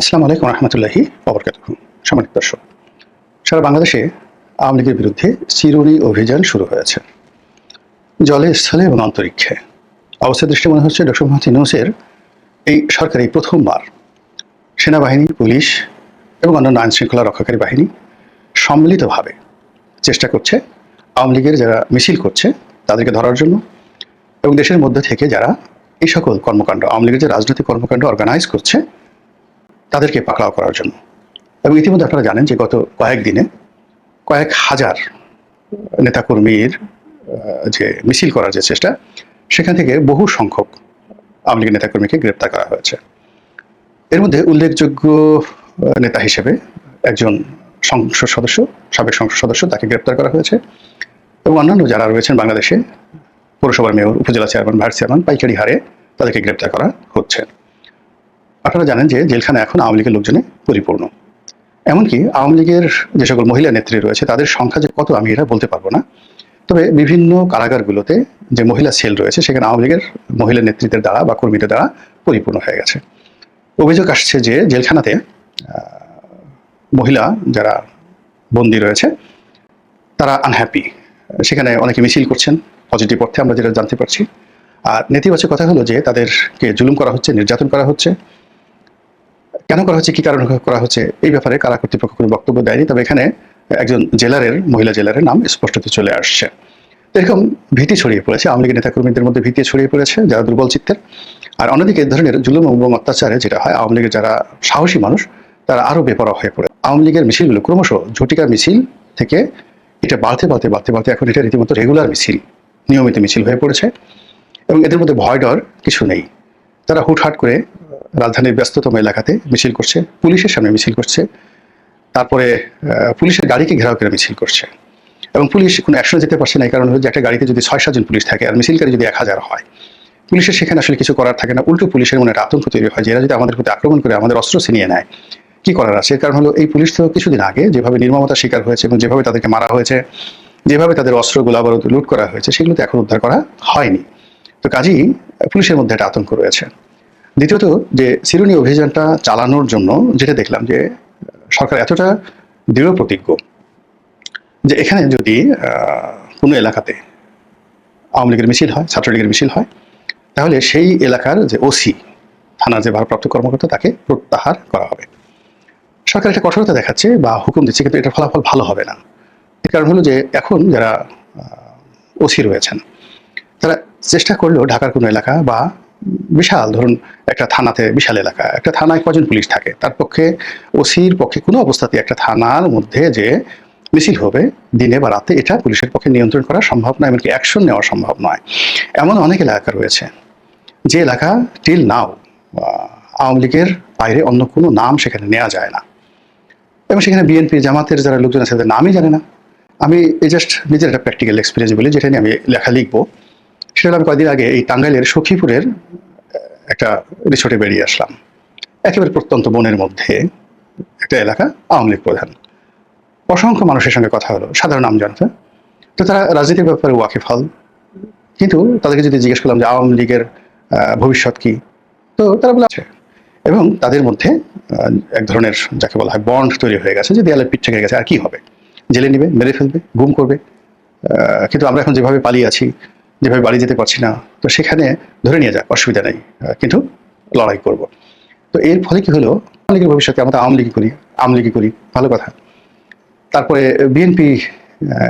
আসসালামু আলাইকুম রহমতুল্লাহি অবরকাত সম্মানিত দর্শক, সারা বাংলাদেশে আওয়ামী লীগের বিরুদ্ধে চিরুনি অভিযান শুরু হয়েছে। জলে স্থলে এবং অন্তরিক্ষে। অবস্থা দৃষ্টি মনে হচ্ছে ডক্টর মোহাম্মদ ইউনুসের এই সরকার প্রথমবার। সেনাবাহিনী, পুলিশ এবং অন্যান্য আইন শৃঙ্খলা রক্ষাকারী বাহিনী সম্মিলিতভাবে চেষ্টা করছে আওয়ামী লীগের যারা মিছিল করছে তাদেরকে ধরার জন্য এবং দেশের মধ্যে থেকে যারা এই সকল কর্মকাণ্ড, আওয়ামী লীগের যে রাজনৈতিক কর্মকাণ্ড অর্গানাইজ করছে তাদেরকে পাকড়াও করার জন্য। এবং ইতিমধ্যে আপনারা জানেন যে গত কয়েকদিনে কয়েক হাজার নেতাকর্মীর যে মিছিল করার যে চেষ্টা, সেখান থেকে বহু সংখ্যক আওয়ামী লীগের নেতাকর্মীকে গ্রেপ্তার করা হয়েছে। এর মধ্যে উল্লেখযোগ্য নেতা হিসেবে একজন সংসদ সদস্য, সাবেক সংসদ সদস্য তাকে গ্রেপ্তার করা হয়েছে। এবং অন্যান্য যারা রয়েছেন বাংলাদেশে, পৌরসভার মেয়র, উপজেলা চেয়ারম্যান, ভাইস চেয়ারম্যান, পাইকারি হারে তাদেরকে গ্রেপ্তার করা হচ্ছে। আপনারা জানেন যে জেলখানা এখন আওয়ামী লীগের লোকজনে পরিপূর্ণ। এমনকি আওয়ামী লীগের যে সকল মহিলা নেত্রী রয়েছে, তাদের সংখ্যা যে কত আমি এটা বলতে পারব না। তবে বিভিন্ন কারাগারগুলোতে যে মহিলা সেল রয়েছে, সেখানে আওয়ামী লীগের মহিলা নেতৃত্বের দ্বারা বা কর্মীদের দ্বারা পরিপূর্ণ হয়ে গেছে। অভিযোগ আসছে যে জেলখানাতে মহিলা যারা বন্দী রয়েছে, তারা আনহ্যাপি সেখানে অনেকে মিছিল করছেন পজিটিভ অর্থে আমরা যেটা জানতে পারছি। আর নেতিবাচক কথা হলো যে তাদেরকে জুলুম করা হচ্ছে, নির্যাতন করা হচ্ছে। কেন করা হচ্ছে, কি কারণে করা হচ্ছে, এই ব্যাপারে কারা কর্তৃপক্ষ কোনো বক্তব্য দেয়নি। তবে এখানে একজন জেলারের, মহিলা জেলারের নাম স্পষ্টত চলে আসছে। এরকম ভীতি ছড়িয়ে পড়েছে। আওয়ামী লীগের নেতাকর্মীদের মধ্যে ভীতি ছড়িয়ে পড়েছে, যারা দুর্বল চিত্তের। আর অন্যদিকে এই ধরনের জুলুম এবং অত্যাচারে যেটা হয়, আওয়ামী লীগের যারা সাহসী মানুষ, তারা আরও বেপরোয়া হয়ে পড়ে। আওয়ামী লীগের মিছিলগুলো ক্রমশ ঝটিকা মিছিল থেকে এটা বাড়তে বাড়তে বাড়তে বাড়তে এখন এটা রীতিমতো রেগুলার মিছিল, নিয়মিত মিছিল হয়ে পড়েছে। এবং এদের মধ্যে ভয় ডর কিছু নেই। তারা হুটহাট করে রাজধানীর ব্যস্ততম এলাকাতে মিছিল করছে, পুলিশের সামনে মিছিল করছে। তারপরে পুলিশের গাড়িকে ঘেরাও করে মিছিল করছে। এবং পুলিশ কোনো অ্যাকশনে যেতে পারছে না, এই কারণ হলো যে একটা গাড়িতে যদি ছয় সাতজন পুলিশ থাকে আর মিছিলকারী যদি এক হাজার হয়। পুলিশের সেখানে আসলে কিছু করার থাকে না, উল্টো পুলিশের মনে একটা আতঙ্ক তৈরি হয় যে এরা যদি আমাদের প্রতি আক্রমণ করে, আমাদের অস্ত্র ছিনিয়ে নেয়, কি করার আছে? এর কারণ হলো এই পুলিশ তো কিছুদিন আগে যেভাবে নির্মমতার শিকার হয়েছে এবং যেভাবে তাদেরকে মারা হয়েছে, যেভাবে তাদের অস্ত্র আবার লুট করা হয়েছে সেগুলো তো এখন উদ্ধার করা হয়নি। তো কাজেই পুলিশের মধ্যে একটা আতঙ্ক রয়েছে। দ্বিতীয়ত যে সিরুনি অভিযানটা চালানোর জন্য যেটা দেখলাম যে সরকার এতটা দৃঢ় প্রতিজ্ঞ যে এখানে যদি কোনো এলাকাতে আওয়ামী লীগের মিছিল হয়, ছাত্রলীগের মিছিল হয়, তাহলে সেই এলাকার যে ওসি থানার যে ভারপ্রাপ্ত কর্মকর্তা, তাকে প্রত্যাহার করা হবে। সরকার একটা কঠোরতা দেখাচ্ছে বা হুকুম দিচ্ছে, কিন্তু এটার ফলাফল ভালো হবে না। এর কারণ হলো যে এখন যারা ওসি রয়েছেন, তারা চেষ্টা করলেও ঢাকার কোনো এলাকা বা বিশাল, ধরুন একটা থানাতে বিশাল এলাকা, একটা থানায় কজন পুলিশ থাকে, তার পক্ষে, ওসির পক্ষে কোনো অবস্থাতে একটা থানার মধ্যে যে মিছিল হবে দিনে বা রাতে, এটা পুলিশের পক্ষে নিয়ন্ত্রণ করা সম্ভব নয় এমনকি অ্যাকশন নেওয়া সম্ভব নয়। এমন অনেক এলাকা রয়েছে, যে এলাকা টিল নাও আওয়ামী লীগের বাইরে অন্য কোনো নাম সেখানে নেওয়া যায় না। এবং সেখানে বিএনপি জামাতের যারা লোকজন আছে, তাদের নামই জানে না। আমি এই জাস্ট নিজের একটা প্র্যাকটিক্যাল এক্সপিরিয়েন্স বলি, যেটা নিয়ে আমি লেখা লিখব। হলো কয়েকদিন আগে এই টাঙ্গাইলের সখীপুরের একটা রিসোর্টে বেরিয়ে আসলাম। একেবারে প্রত্যন্ত বনের মধ্যে একটা এলাকা, আওয়ামী লীগ প্রধান। অসংখ্য মানুষের সঙ্গে কথা হলো, সাধারণ নাম জানতে তো তারা রাজনীতির ব্যাপারে ওয়াকিফল কিন্তু তাদেরকে যদি জিজ্ঞেস করলাম যে আওয়ামী লীগের ভবিষ্যৎ কি? তো তারা বলে আছে। এবং তাদের মধ্যে এক ধরনের যাকে বলা হয় বন্ড তৈরি হয়ে গেছে যে দেয়ালে পিঠ থেকে গেছে, আর কি হবে? জেলে নিবে, মেরে ফেলবে, গুম করবে। কিন্তু আমরা এখন যেভাবে পালিয়ে আছি যেভাবে বাড়ি যেতে পারছি না, তো সেখানে ধরে নিয়ে যাক অসুবিধা নেই কিন্তু লড়াই করব। তো এর ফলে কি হলো? আওয়ামী ভবিষ্যতে আমরা আওয়ামী লীগই করি, আওয়ামী করি, ভালো কথা। তারপরে বিএনপি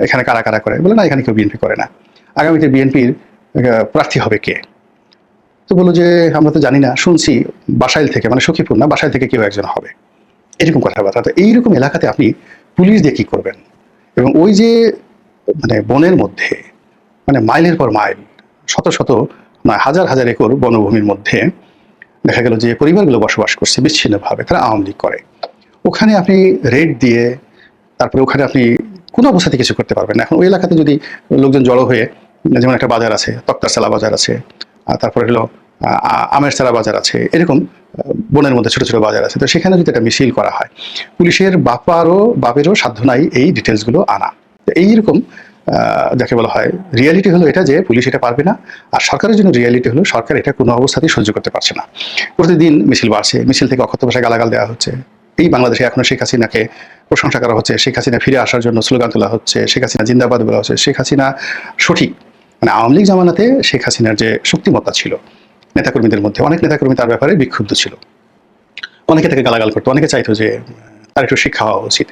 এখানে কারা কারা করে? বলে না, এখানে কেউ বিএনপি করে না। আগামীতে বিএনপির প্রার্থী হবে কে? তো বলল যে, আমরা তো জানি না, শুনছি, বাসাইল থেকে মানে সখীপুর না, বাসাইল থেকে কেউ একজন হবে। এরকম কথাবার্তা। তো এইরকম এলাকাতে আপনি পুলিশ দিয়ে কি করবেন? এবং ওই যে মানে বনের মধ্যে মানে মাইলের পর মাইল, শত শত, নয়, হাজার হাজার একর বনভূমির মধ্যে দেখা গেল যে পরিবারগুলো বসবাস করছে বিচ্ছিন্নভাবে, তারা আওয়ামী লীগ করে। ওখানে আপনি রেড দিয়ে, তারপরে ওখানে আপনি কোনো অবস্থাতে কিছু করতে পারবেন না। এখন ওই এলাকাতে যদি লোকজন জড়ো হয়ে, যেমন একটা বাজার আছে, তক্তার সালা বাজার আছে তারপরে হলো আমের চারা বাজার আছে, এরকম বনের মধ্যে ছোট ছোট বাজার আছে। তো সেখানে যদি একটা মিছিল করা হয়, পুলিশের বাপারও বাপেরও সাধ্য নাই এই ডিটেলসগুলো আনা। তো এইরকম যাকে বলা হয় রিয়ালিটি হলো এটা যে পুলিশ এটা পারবে না, আর সরকারের জন্য রিয়ালিটি হলো সরকার এটা কোনো অবস্থাতেই সহ্য করতে পারছে না। প্রতিদিন মিছিল বাড়ছে, মিছিল থেকে অক্ষত ভাষায় গালাগাল দেওয়া হচ্ছে। এই বাংলাদেশে এখনও শেখ হাসিনাকে প্রশংসা করা হচ্ছে, শেখ হাসিনা ফিরে আসার জন্য স্লোগান তোলা হচ্ছে, শেখ হাসিনা জিন্দাবাদ বলা হচ্ছে, শেখ হাসিনা সঠিক। মানে আওয়ামী লীগ জামানাতে শেখ হাসিনার যে শক্তিমত্তা ছিল, নেতাকর্মীদের মধ্যে, অনেক নেতাকর্মী তার ব্যাপারে বিক্ষুব্ধ ছিল। অনেকে তাকে গালাগাল করতো, অনেকে চাইতো যে তার একটু শিক্ষা হওয়া উচিত।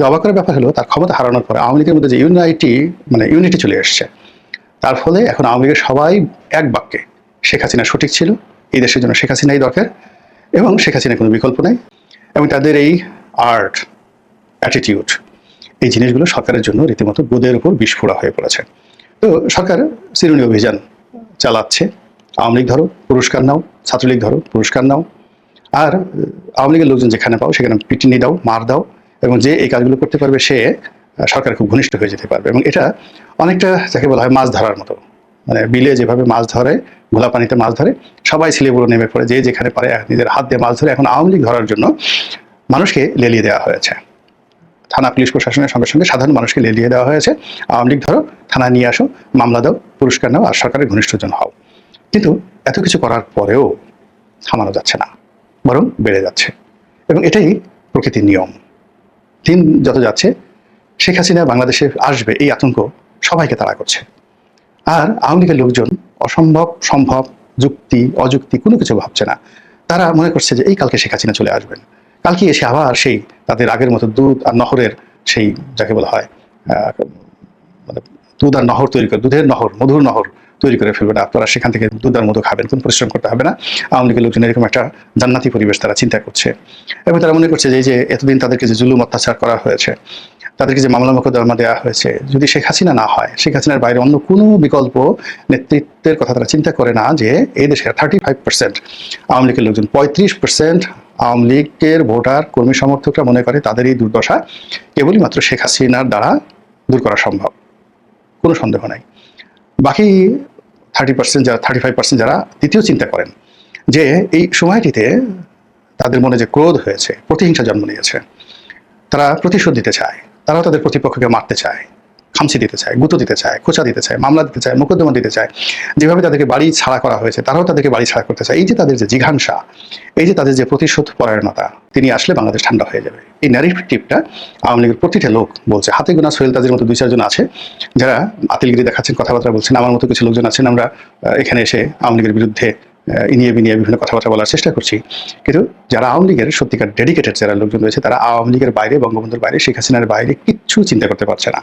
কিন্তু অবাক করার ব্যাপার হলো, তার ক্ষমতা হারানোর পরে আওয়ামী লীগের মধ্যে যে ইউনাইটি মানে ইউনিটি চলে এসছে, তার ফলে এখন আওয়ামী লীগের সবাই এক বাক্যে শেখ হাসিনা সঠিক ছিল, এই দেশের জন্য শেখ হাসিনাই দরকার এবং শেখ হাসিনার কোনো বিকল্প নাই এবং তাদের এই আর্ট অ্যাটিটিউড এই জিনিসগুলো সরকারের জন্য রীতিমতো গোদের উপর বিস্ফোরা হয়ে পড়েছে। তো সরকার চিরুনি অভিযান চালাচ্ছে। আওয়ামী লীগ ধরো, পুরস্কার নাও, ছাত্রলীগ ধরো, পুরস্কার নাও। আর আওয়ামী লীগের লোকজন যেখানে পাও সেখানে পিটিনি দাও, মার দাও। এবং যে এই কাজগুলো করতে পারবে সে সরকার খুব ঘনিষ্ঠ হয়ে যেতে পারবে। এবং এটা অনেকটা যাকে বলা হয় মাছ ধরার মতো। মানে বিলে যেভাবে মাছ ধরে, ঘোলা পানিতে মাছ ধরে, সবাই ছেলেগুলো নেমে পড়ে, যে যেখানে পারে নিজের হাত দিয়ে মাছ ধরে এখন আওয়ামী লীগ ধরার জন্য মানুষকে লেলিয়ে দেওয়া হয়েছে। থানা পুলিশ প্রশাসনের সঙ্গে সঙ্গে সাধারণ মানুষকে লেলিয়ে দেওয়া হয়েছে। আওয়ামী লীগ ধরো থানা নিয়ে আসো, মামলা দাও, পুরস্কার নাও আর সরকারের ঘনিষ্ঠজন হও। কিন্তু এত কিছু করার পরেও থামানো যাচ্ছে না, বরং বেড়ে যাচ্ছে। এবং এটাই প্রকৃতির নিয়ম। দিন যত যাচ্ছে, শেখ হাসিনা বাংলাদেশে আসবে এই আতঙ্ক সবাইকে তাড়া করছে। আর আওয়ামী লীগের লোকজন অসম্ভব, সম্ভব, যুক্তি, অযুক্তি কোনো কিছু ভাবছে না। তারা মনে করছে যে এই কালকে শেখ হাসিনা চলে আসবেন। কালকে এসে আবার সেই তাদের আগের মতো দুধ আর নহরের সেই, যাকে বলা হয় মানে দুধ আর নহর তৈরি করে, দুধের নহর, মধুর নহর তৈরি করে ফেলবে না। আপনারা সেখান থেকে দুধ মতো খাবেন, কোনো পরিশ্রম করতে হবে না। আওয়ামী লীগের লোকজন এরকম একটা জান্নাতি পরিবেশ তারা চিন্তা করছে। এবং তারা মনে করছে যে এতদিন তাদেরকে যে জুলুম অত্যাচার করা হয়েছে, তাদেরকে যে মামলা মোকদ্দমা দেওয়া হয়েছে, যদি শেখ হাসিনা না হয়, শেখ হাসিনার বাইরে অন্য কোনো বিকল্প নেতৃত্বের কথা তারা চিন্তা করে না যে এই দেশের থার্টি ফাইভ পার্সেন্ট আওয়ামী লীগের লোকজন, পঁয়ত্রিশ পার্সেন্ট আওয়ামী লীগের ভোটার কর্মী সমর্থকরা মনে করে তাদের এই দুর্দশা কেবলই মাত্র শেখ হাসিনার দ্বারা দূর করা সম্ভব। কোনো সন্দেহ নাই। বাকি থার্টি পার্সেন্ট যারা থার্টি ফাইভ পার্সেন্ট যারা দ্বিতীয় চিন্তা করেন যে এই সময়টিতে তাদের মনে যে ক্রোধ হয়েছে, প্রতিহিংসা জন্ম নিয়েছে, তারা প্রতিশোধ দিতে চায়, তারাও তাদের প্রতিপক্ষকে মারতে চায়। খামচি দিতে চায়, গুঁতো দিতে চায়, খোঁচা দিতে চায়, মামলা দিতে চায়, মোকদ্দমা দিতে চায়, যেভাবে তাদেরকে বাড়ি ছাড়া করা হয়েছে, তারাও তাদেরকে বাড়ি ছাড়া করতে চায়। এই যে তাদের যে জিঘাংসা, এই যে তাদের যে প্রতিশোধ পরায়ণতা, তিনি আসলে বাংলাদেশ ঠান্ডা হয়ে যাবে। এই ন্যারেটিভটা আওয়ামী লীগের প্রতিটা লোক বলছে, হাতে গোনা সোহেল তাদের মতো দুই চারজন আছে, যারা আতিলগিরি দেখাচ্ছেন, কথাবার্তা বলছেন, আমার মতো কিছু লোকজন আছেন, আমরা এখানে এসে আওয়ামী লীগের বিরুদ্ধে ইনিয়ে বিনিয়ে বিভিন্ন কথাবার্তা বলার চেষ্টা করছি। কিন্তু যারা আওয়ামী লীগের সত্যিকার ডেডিকেটেড যারা লোকজন রয়েছে, তারা আওয়ামী লীগের বাইরে, বঙ্গবন্ধুর বাইরে, শেখ হাসিনার বাইরে কিচ্ছু চিন্তা করতে পারছে না।